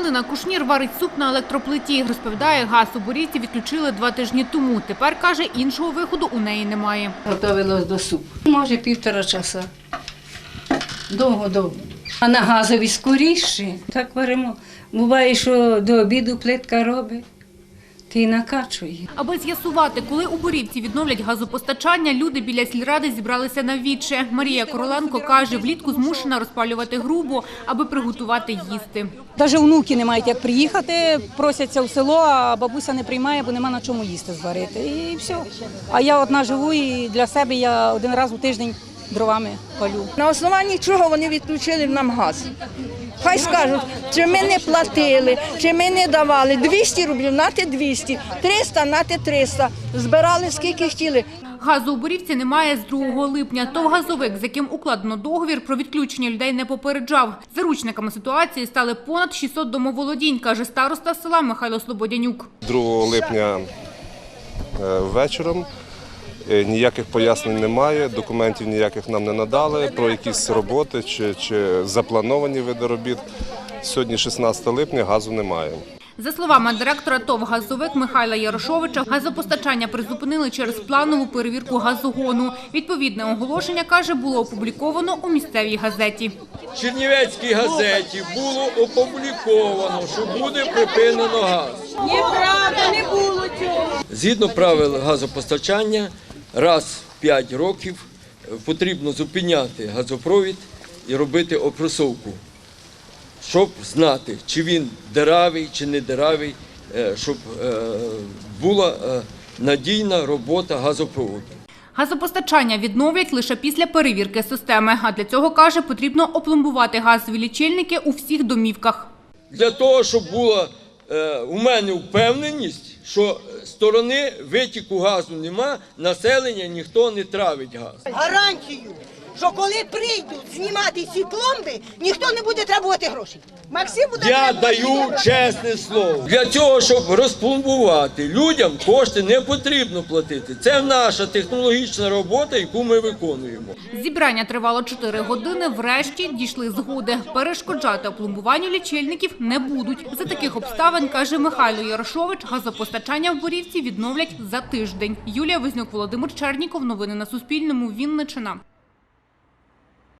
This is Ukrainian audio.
Галина Кушнір варить суп на електроплиті. Розповідає, газ у Борівці відключили два тижні тому. Тепер, каже, іншого виходу у неї немає. Готовилась до супу. Може, півтора часа. Довго-довго. А на газові скоріше. Так варимо. Буває, що до обіду плитка робить, ти накачує. Аби з'ясувати, коли у Борівці відновлять газопостачання, люди біля сільради зібралися на віче. Марія Короленко каже, влітку змушена розпалювати грубо, аби приготувати їсти. Навіть внуки не мають як приїхати, просяться в село, а бабуся не приймає, бо нема на чому їсти зварити. І все. А я одна живу і для себе я один раз у тиждень дровами палю. На основанні чого вони відключили нам газ? Хай скажуть, чи ми не платили, чи ми не давали. 200 рублів, нате 200, 300, нате 300. Збирали скільки хотіли. Газу у Борівці немає з 2 липня. То газовик, з яким укладено договір про відключення людей не попереджав. Заручниками ситуації стали понад 600 домоволодінь, каже староста села Михайло Слободянюк. 2 липня е, вечором. Е, Ніяких пояснень немає, документів ніяких нам не надали про якісь роботи чи, чи заплановані види робіт. Сьогодні 16 липня, газу немає. За словами директора ТОВ «Газовик» Михайла Ярошовича, газопостачання призупинили через планову перевірку газогону. Відповідне оголошення, каже, було опубліковано у місцевій газеті. В Чернівецькій газеті було опубліковано, що буде припинено газ. Неправда, не було цього. Згідно правил газопостачання, раз в 5 років е, потрібно зупиняти газопровід і робити опресовку, щоб знати, чи він деравий, чи не деравий, е, щоб е, була надійна робота газопроводу. Газопостачання відновлять лише після перевірки системи. А для цього, каже, потрібно опломбувати газові лічильники у всіх домівках. Для того, щоб була у мене впевненість, що сторони витіку газу нема, населення ніхто не травить газ. гарантію, що коли прийдуть знімати ці пломби, ніхто не буде требувати грошей. Максим буде Я даю чесне слово. Для цього, щоб розпломбувати, людям кошти не потрібно платити. Це наша технологічна робота, яку ми виконуємо. Зібрання тривало 4 години. Врешті дійшли згоди. Перешкоджати опломбуванню лічильників не будуть. За таких обставин, каже Михайло Ярошович, газопостачання в Борівці відновлять за тиждень. Юлія Вознюк, Володимир Черніков. Новини на Суспільному. Вінничина.